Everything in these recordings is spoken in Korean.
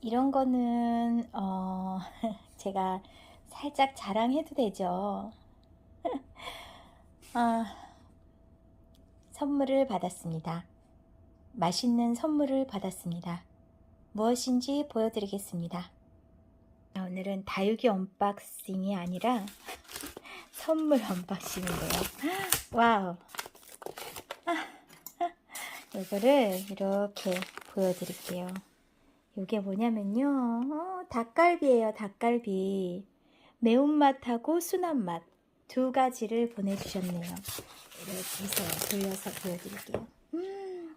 이런 거는 어 제가 살짝 자랑해도 되죠. 아, 선물을 받았습니다. 맛있는 선물을 받았습니다. 무엇인지 보여드리겠습니다. 아, 오늘은 다육이 언박싱이 아니라 선물 언박싱인데요. 와우. 이거를 이렇게 보여드릴게요. 이게 뭐냐면요. 어, 닭갈비예요, 닭갈비. 매운맛하고 순한맛 두 가지를 보내주셨네요. 이렇게 해서 돌려서 보여드릴게요. 음,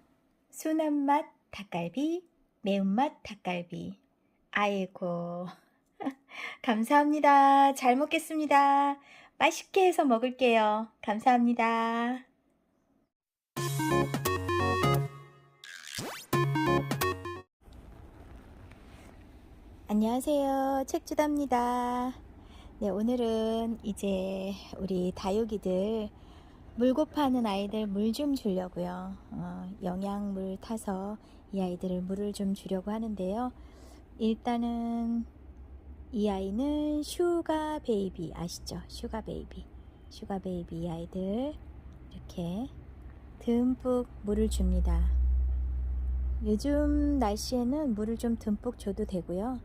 순한맛 닭갈비, 매운맛 닭갈비. 아이고. 감사합니다. 잘 먹겠습니다. 맛있게 해서 먹을게요. 감사합니다. 안녕하세요. 책주답니다. 네, 오늘은 이제 우리 다육이들 물고 파는 아이들 물 좀 주려고요. 어, 영양물 타서 이 아이들을 물을 좀 주려고 하는데요. 일단은 이 아이는 슈가 베이비 아시죠? 슈가 베이비. 슈가 베이비 이 아이들 이렇게 듬뿍 물을 줍니다. 요즘 날씨에는 물을 좀 듬뿍 줘도 되고요.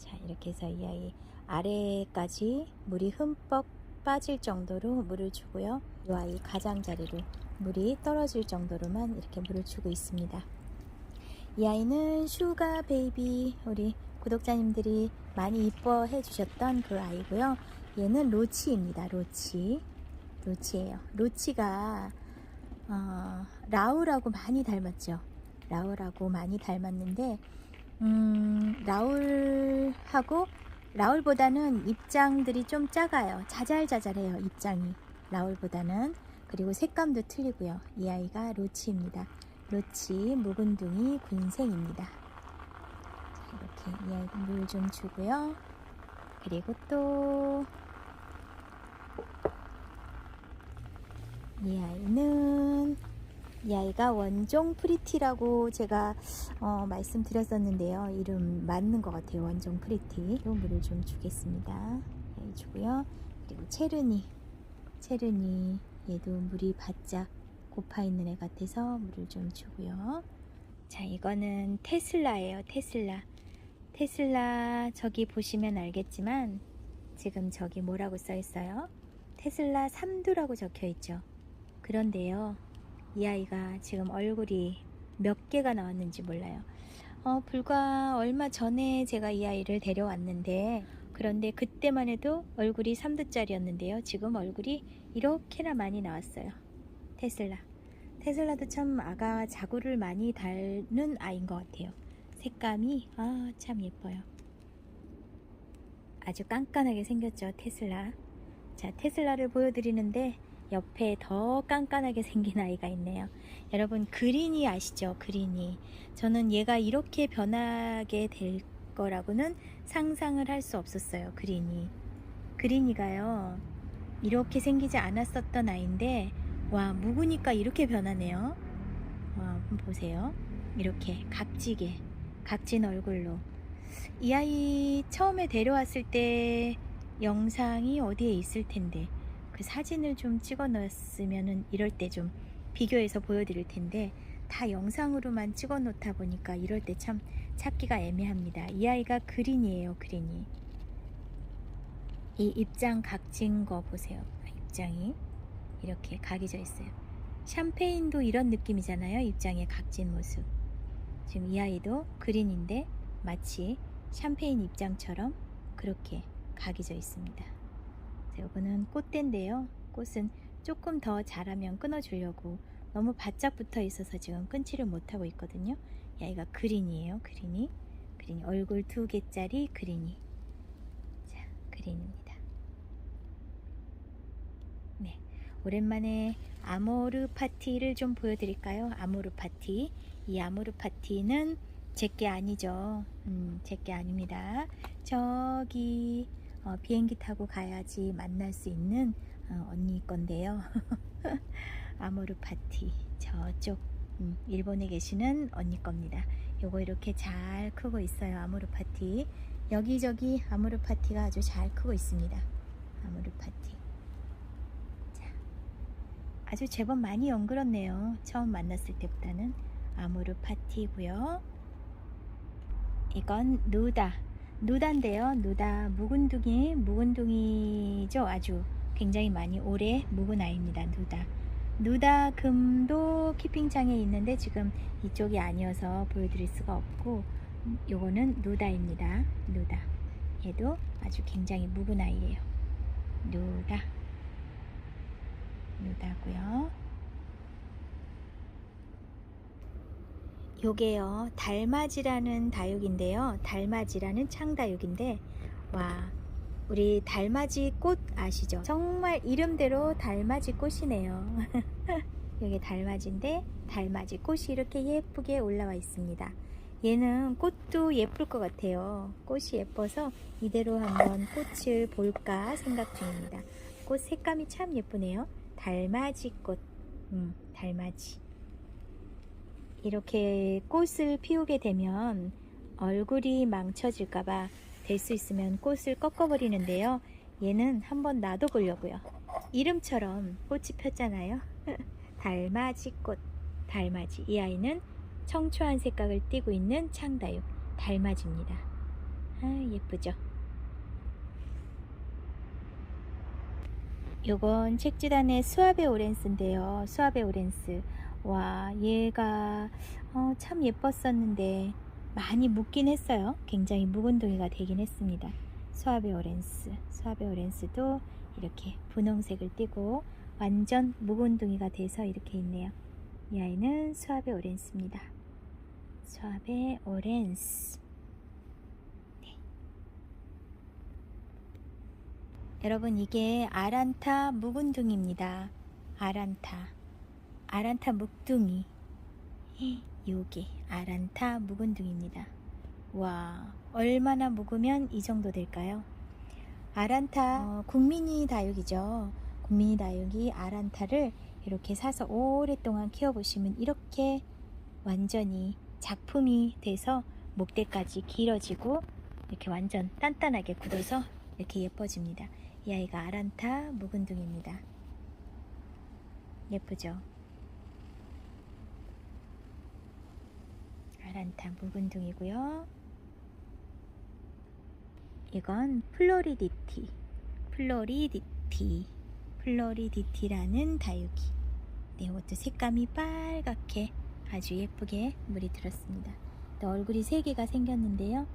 자, 이렇게 해서 이 아이 아래까지 물이 흠뻑 빠질 정도로 물을 주고요. 이 아이 가장자리로 물이 떨어질 정도로만 이렇게 물을 주고 있습니다. 이 아이는 슈가 베이비 우리 구독자님들이 많이 이뻐해 주셨던 그 아이고요. 얘는 로치입니다. 로치. 로치예요. 로치가 어, 라울하고 많이 닮았죠. 라울하고 많이 닮았는데 음, 라울하고 라울보다는 입장들이 좀 작아요. 자잘자잘해요. 입장이 라울보다는 그리고 색감도 틀리고요. 이 아이가 로치입니다. 로치 묵은둥이 군생입니다. 자, 이렇게 이 아이도 물좀 주고요. 그리고 또 이 아이는 이 아이가 원종 프리티라고 제가 어, 말씀드렸었는데요. 이름 맞는 것 같아요. 원종 프리티. 또 물을 좀 주겠습니다. 네, 주고요. 그리고 체르니. 체르니. 얘도 물이 바짝 고파 있는 애 같아서 물을 좀 주고요. 자, 이거는 테슬라예요. 테슬라. 테슬라 저기 보시면 알겠지만 지금 저기 뭐라고 써 있어요? 테슬라 3두라고 적혀 있죠. 그런데요. 이 아이가 지금 얼굴이 몇 개가 나왔는지 몰라요. 어, 불과 얼마 전에 제가 이 아이를 데려왔는데 그런데 그때만 해도 얼굴이 3두짜리였는데요. 지금 얼굴이 이렇게나 많이 나왔어요. 테슬라. 테슬라도 참 아가 자구를 많이 닳는 아이인 것 같아요. 색감이 아, 참 예뻐요. 아주 깐깐하게 생겼죠, 테슬라. 자, 테슬라를 보여드리는데 옆에 더 깐깐하게 생긴 아이가 있네요. 여러분 그린이 아시죠? 그린이. 저는 얘가 이렇게 변하게 될 거라고는 상상을 할 수 없었어요. 그린이. 그린이가요. 이렇게 생기지 않았었던 아이인데 와 묵으니까 이렇게 변하네요. 와 한번 보세요. 이렇게 각지게 각진 얼굴로 이 아이 처음에 데려왔을 때 영상이 어디에 있을 텐데 그 사진을 좀 찍어 넣었으면은 이럴 때 좀 비교해서 보여드릴 텐데 다 영상으로만 찍어 놓다 보니까 이럴 때 참 찾기가 애매합니다. 이 아이가 그린이에요, 그린이. 이 입장 각진 거 보세요. 입장이 이렇게 각이져 있어요. 샴페인도 이런 느낌이잖아요. 입장의 각진 모습. 지금 이 아이도 그린인데 마치 샴페인 입장처럼 그렇게 각이져 있습니다. 이거는 꽃대인데요. 꽃은 조금 더 자라면 끊어주려고 너무 바짝 붙어 있어서 지금 끊지를 못하고 있거든요. 이 아이가 그린이에요. 그린이. 그린이. 얼굴 두 개짜리 그린이. 자, 그린입니다. 네. 오랜만에 아모르 파티를 좀 보여드릴까요? 아모르 파티. 이 아모르 파티는 제게 아니죠. 음, 제게 아닙니다. 저기 어, 비행기 타고 가야지 만날 수 있는 어, 언니 건데요. 아모르 파티 저쪽 음, 일본에 계시는 언니 겁니다. 요거 이렇게 잘 크고 있어요. 아모르 파티. 여기저기 아모르 파티가 아주 잘 크고 있습니다. 아모르 파티. 자, 아주 제법 많이 연그렀네요. 처음 만났을 때보다는 아모르 파티고요. 이건 누다. 누다인데요. 누다 묵은둥이, 묵은둥이죠. 아주 굉장히 많이 오래 묵은 아이입니다. 누다. 누다 금도 키핑장에 있는데 지금 이쪽이 아니어서 보여드릴 수가 없고 음, 요거는 누다입니다. 누다. 얘도 아주 굉장히 묵은 아이예요. 누다. 누다고요. 요게요. 달맞이라는 다육인데요. 달맞이라는 창다육인데 와 우리 달맞이 꽃 아시죠? 정말 이름대로 달맞이 꽃이네요. 여기 달맞이인데 달맞이 꽃이 이렇게 예쁘게 올라와 있습니다. 얘는 꽃도 예쁠 것 같아요. 꽃이 예뻐서 이대로 한번 꽃을 볼까 생각 중입니다. 꽃 색감이 참 예쁘네요. 달맞이 꽃. 음, 달맞이. 이렇게 꽃을 피우게 되면 얼굴이 망쳐질까봐 될 수 있으면 꽃을 꺾어버리는데요. 얘는 한번 놔둬보려고요. 이름처럼 꽃이 폈잖아요. 달맞이 꽃, 달맞이. 이 아이는 청초한 색깔을 띠고 있는 창다육, 달맞이입니다. 아, 예쁘죠? 요건 책지단의 수아베 오렌스인데요. 수아베 오렌스. 와, 얘가 어, 참 예뻤었는데 많이 묵긴 했어요. 굉장히 묵은 동이가 되긴 했습니다. 수아베 오렌스. 수아베 오렌스도 이렇게 분홍색을 띠고 완전 묵은 동이가 돼서 이렇게 있네요. 이 아이는 수아베 오렌스입니다. 수아베 오렌스. 네. 여러분 이게 아란타 묵은둥입니다. 아란타. 아란타 묵둥이. 요게 아란타 묵은둥입니다. 와, 얼마나 묵으면 이 정도 될까요? 아란타 어, 국민이 다육이죠. 국민이 다육이 아란타를 이렇게 사서 오랫동안 키워보시면 이렇게 완전히 작품이 돼서 목대까지 길어지고 이렇게 완전 단단하게 굳어서 이렇게 예뻐집니다. 이 아이가 아란타 묵은둥입니다. 예쁘죠? 아란타 묵은둥이고요. 이건 플로리디티, 플로리디티, 플로리디티라는 다육이. 네, 이것도 색감이 빨갛게 아주 예쁘게 물이 들었습니다. 또 얼굴이 세 개가 생겼는데요.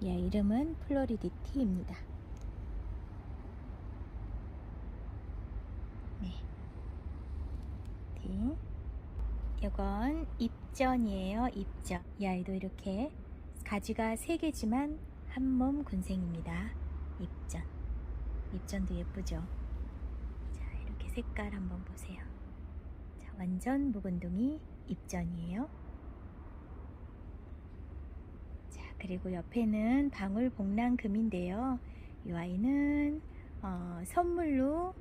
이 아이 이름은 플로리디티입니다. 네. 네. 이건 입전이에요. 입전. 이 아이도 이렇게 가지가 세 개지만 한 몸 군생입니다. 입전. 입전도 예쁘죠? 자, 이렇게 색깔 한번 보세요. 자, 완전 묵은둥이 입전이에요. 자, 그리고 옆에는 방울 복랑금인데요. 이 아이는 어, 선물로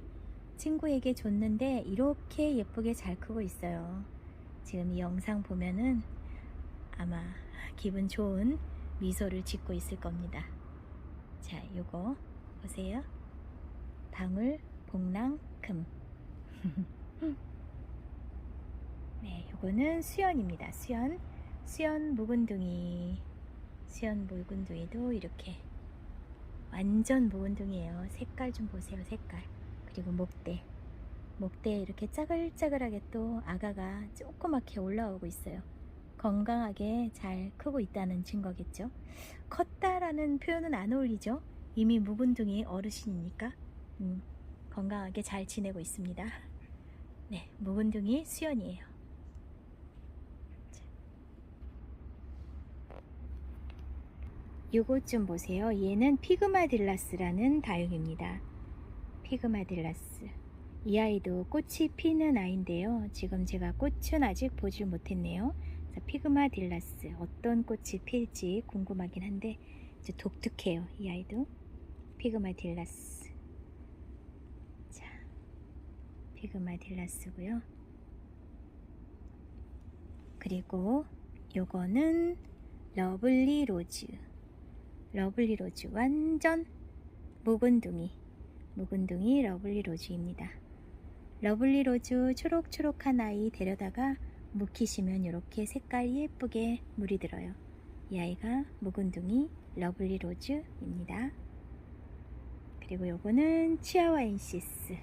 친구에게 줬는데 이렇게 예쁘게 잘 크고 있어요. 지금 이 영상 보면은 아마 기분 좋은 미소를 짓고 있을 겁니다. 자, 요거 보세요. 방울 복랑금. 네, 요거는 수연입니다. 수연. 수연 묵은둥이. 수연 묵은둥이도 이렇게 완전 묵은둥이에요. 색깔 좀 보세요. 색깔. 그리고 목대. 목대에 이렇게 짜글짜글하게 또 아가가 조그맣게 올라오고 있어요. 건강하게 잘 크고 있다는 증거겠죠. 컸다라는 표현은 안 어울리죠. 이미 묵은둥이 어르신이니까 음, 건강하게 잘 지내고 있습니다. 네, 묵은둥이 수연이에요. 요것 좀 보세요. 얘는 피그마딜라스라는 다육입니다. 피그마딜라스. 이 아이도 꽃이 피는 아이인데요. 지금 제가 꽃은 아직 보질 못했네요. 피그마 딜라스 어떤 꽃이 필지 궁금하긴 한데 독특해요. 이 아이도 피그마 딜라스. 자, 피그마 딜라스고요. 그리고 요거는 러블리 로즈. 러블리 로즈. 완전 묵은둥이. 묵은둥이 러블리 로즈입니다. 러블리 로즈 초록초록한 아이 데려다가 묵히시면 이렇게 색깔 예쁘게 물이 들어요. 이 아이가 묵은둥이 러블리 로즈입니다. 그리고 요거는 치아와 인시스.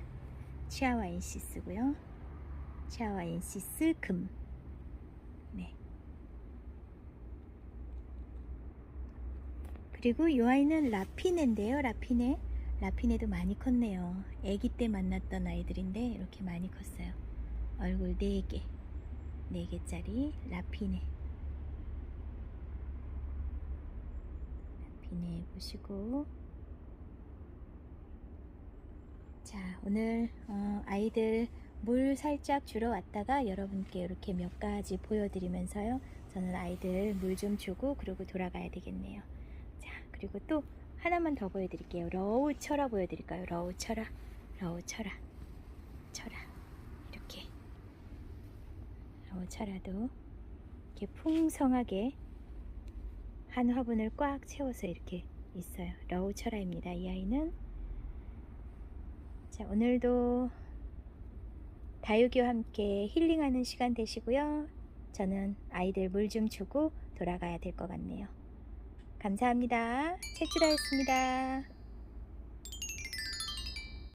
치아와 인시스고요. 치아와 인시스 금. 네. 그리고 이 아이는 라피네인데요. 라피네. 라피네도 많이 컸네요. 아기 때 만났던 아이들인데 이렇게 많이 컸어요. 얼굴 4개. 4개짜리 라피네. 라피네 보시고 자, 오늘 어, 아이들 물 살짝 주러 왔다가 여러분께 이렇게 몇 가지 보여드리면서요. 저는 아이들 물 좀 주고 그러고 돌아가야 되겠네요. 자, 그리고 또 하나만 더 보여드릴게요. 러우 철아 보여드릴까요? 러우 철아, 러우 철아, 철아 이렇게 러우 철아도 이렇게 풍성하게 한 화분을 꽉 채워서 이렇게 있어요. 러우 철아입니다. 이 아이는 자, 오늘도 다육이와 함께 힐링하는 시간 되시고요. 저는 아이들 물 좀 주고 돌아가야 될 것 같네요. 감사합니다. 채주라였습니다.